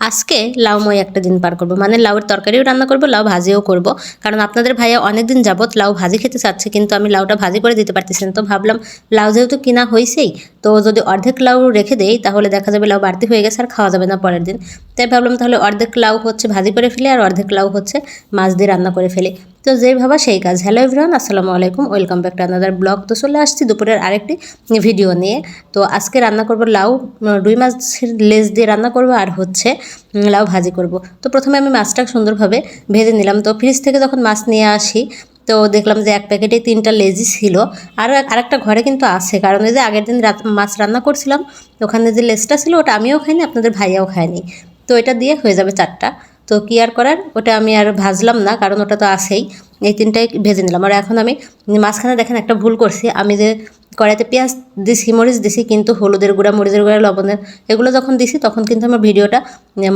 আজকে লাউময় একটা দিন পার করব। মানে লাউয়ের তরকারিও রান্না করব, লাউ ভাজিও করব। কারণ আপনাদের ভাইয়া অনেক দিন যাবত লাউ ভাজি খেতে চাচ্ছে, কিন্তু আমি লাউটা ভাজি করে দিতে পারতেছি না। তো ভাবলাম, লাউ যেহেতু কিনা হয়েছেই তো যদি অর্ধেক লাউ রেখে দেই, তাহলে দেখা যাবে লাউ বাড়তি হয়ে গেছে আর খাওয়া যাবে না পরের দিন। তাই ভাবলাম তাহলে অর্ধেক লাউ হচ্ছে ভাজি করে ফেলি আর অর্ধেক লাউ হচ্ছে মাছ দিয়ে রান্না করে ফেলি। তো যেই ভাবা সেই কাজ। হ্যালো এভরিওয়ান আসসালামু আলাইকুম। Welcome back to another vlog তো চলে আসছি দুপুরের আরেকটি ভিডিও নিয়ে। তো আজকে রান্না করব লাউ রুই মাছের লেজ দিয়ে রান্না করব আর হচ্ছে লাউ ভাজি করব। তো প্রথমে আমি মাছটা সুন্দরভাবে ভেজে নিলাম। তো ফ্রিজ থেকে যখন মাছ নিয়ে আসি, তো দেখলাম যে এক প্যাকেটে তিনটা লেজি ছিল। আর আরেকটা ঘরে কিন্তু আছে। কারণ এই যে আগের দিন রাত, মাছ রান্না করছিলাম, ওখানে যে লেজটা ছিল, ওটা আমিও খাইনি, আপনাদের ভাইয়াও খায়নি। তো এটা দিয়ে হয়ে যাবে চারটা। তো কি আর করার? ওটা আমি আর ভাজলাম না, কারণ ওটা তো আসেই এই তিনটাই ভেজে নিলাম। আর এখন আমি মাঝখানে দেখেন একটা ভুল করছি। আমি যে কড়াইতে পেঁয়াজ দিছি, মরিচ দিছি, কিন্তু হলুদের গুঁড়া, মরিচের গুঁড়া, লবণের এগুলো যখন দিছি, তখন কিন্তু আমার ভিডিওটা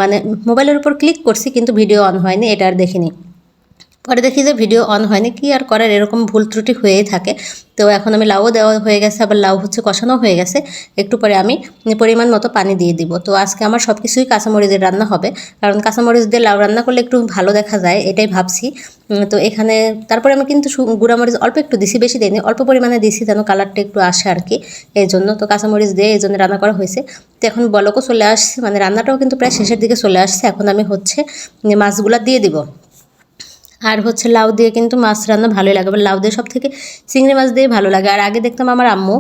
মানে মোবাইলের উপর ক্লিক করছি, কিন্তু ভিডিও অন হয়নি, এটা আর দেখিনি। পরে দেখি যে ভিডিও অন হয়নি, কি আর করার? এরকম ভুল ত্রুটি হয়েই থাকে। তো এখন আমি লাউও দেওয়া হয়ে গেছে, আবার লাউ হচ্ছে কষানো হয়ে গেছে। একটু পরে আমি পরিমাণ মতো পানি দিয়ে দিব। তো আজকে আমার সব কিছুই কাঁচামরিচের রান্না হবে। কারণ কাঁচামরিচ দিয়ে লাউ রান্না করলে একটু ভালো দেখা যায়, এটাই ভাবছি। তো এখানে তারপরে আমি কিন্তু গুঁড়ামরিচ অল্প একটু দিছি, বেশি দিইনি, অল্প পরিমাণে দিছি যেন কালারটা একটু আসে আর কি। এই জন্য তো কাঁচামরিচ দিয়ে এই জন্য রান্না করা হয়েছে। তো এখন বলকও চলে আসছে মানে রান্নাটাও কিন্তু প্রায় শেষের দিকে চলে আসছে। এখন আমি হচ্ছে মাছগুলা দিয়ে দিব। আর হচ্ছে লাউ দিয়ে কিন্তু মাছ রান্না ভালোই লাগে লাউ দিয়ে সব থেকে চিংড়ি মাছ দিয়ে ভালো লাগে। আর আগে দেখতাম আমার আম্মু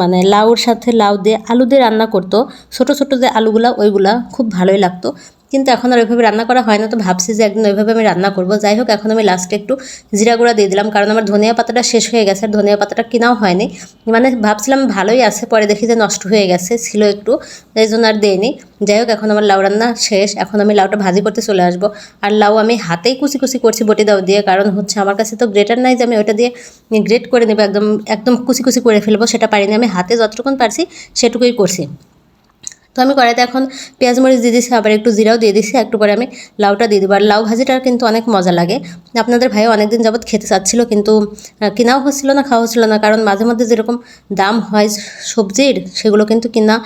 মানে লাউর সাথে লাউ দিয়ে আলু দিয়ে রান্না করতো, ছোটো ছোটো যে আলুগুলা, ওইগুলা খুব ভালোই লাগতো। কিন্তু এখন আর ওইভাবে রান্না করা হয় না, তো ভাবছি যে একদিন ওইভাবে আমি রান্না করব। যাই হোক, এখন আমি লাস্টে একটু জিরা গুঁড়া দিয়ে দিলাম, কারণ আমার ধনিয়া পাতাটা শেষ হয়ে গেছে, আর ধনিয়া পাতাটা কেনাও হয়নি। মানে ভাবছিলাম ভালোই আছে, পরে দেখি যে নষ্ট হয়ে গেছে, ছিল একটু, এই জন্য আর দেয়নি যাই হোক, এখন আমার লাউ রান্না শেষ, এখন আমি লাউটা ভাজি করতে চলে আসব। আর লাউ আমি হাতেই কুচি কুচি করছি বটি দাও দিয়ে, কারণ হচ্ছে আমার কাছে তো গ্রেটার নাই যে আমি ওটা দিয়ে গ্রেট করে নেব, একদম একদম কুচি কুচি করে ফেলব, সেটা পারিনি। আমি হাতে যতটুকুন পারছি সেটুকুই করছি। তো আমি কড়াইতে এখন পেঁয়াজ মরিচ দিয়ে দিয়েছি, আবার একটু জিরাও দিয়ে দিয়েছি, একটু পরে আমি লাউটা দিয়ে দেবো। আর লাউ ভাজিটার কিন্তু অনেক মজা লাগে। আপনাদের ভাইও অনেকদিন যাবৎ খেতে চাচ্ছিল, কিন্তু কেনাও হচ্ছিল না, খাওয়া হচ্ছিল না, কারণ মাঝে মধ্যে যেরকম দাম হয় সবজির, সেগুলো কিন্তু কিনা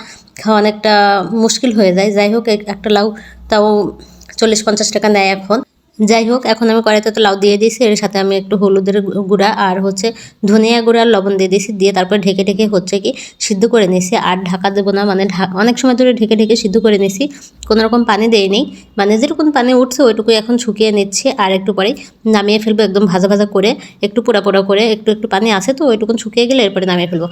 খাওয়া অনেকটা মুশকিল হয়ে যায়। যাই হোক একটা লাউ তাও চল্লিশ পঞ্চাশ টাকা নেয় এখন। যাই হোক এখন আমি কড়াইতে তো লাউ দিয়ে দিয়েছি, এর সাথে আমি একটু হলুদের গুঁড়া আর হচ্ছে ধনিয়া গুঁড়া আর লবণ দিয়ে দিয়েছি, দিয়ে তারপরে ঢেকে ঢেকে হচ্ছে কি সিদ্ধ করে নিয়েছি। আর ঢাকা দেবো না মানে অনেক সময় ধরে ঢেকে ঢেকে সিদ্ধ করে নিয়েছি, কোনো রকম পানি দেয়নি মানে যেরকম পানি উঠছে, ওইটুকুই এখন শুকিয়ে নিচ্ছি, আর একটু পরেই নামিয়ে ফেলব, একদম ভাজা ভাজা করে, একটু পোড়া পোড়া করে, একটু একটু পানি আসে তো, ওইটুকুন শুকিয়ে গেলে এরপরে নামিয়ে ফেলব।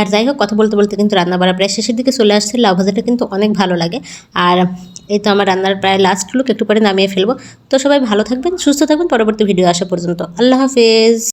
আর যাই হোক কথা বলতে বলতে কিন্তু রান্না বাড়া প্রায় শেষের দিকে চলে আসছে, লাউ ভাজাটা কিন্তু অনেক ভালো লাগে। আর এই তো আমার রান্নার প্রায় লাস্ট লুক একটু পরে নামিয়ে ফেলব। তো সবাই ভালো থাকবেন, সুস্থ থাকবেন, পরবর্তী ভিডিও আসা পর্যন্ত। আল্লাহ হাফেজ।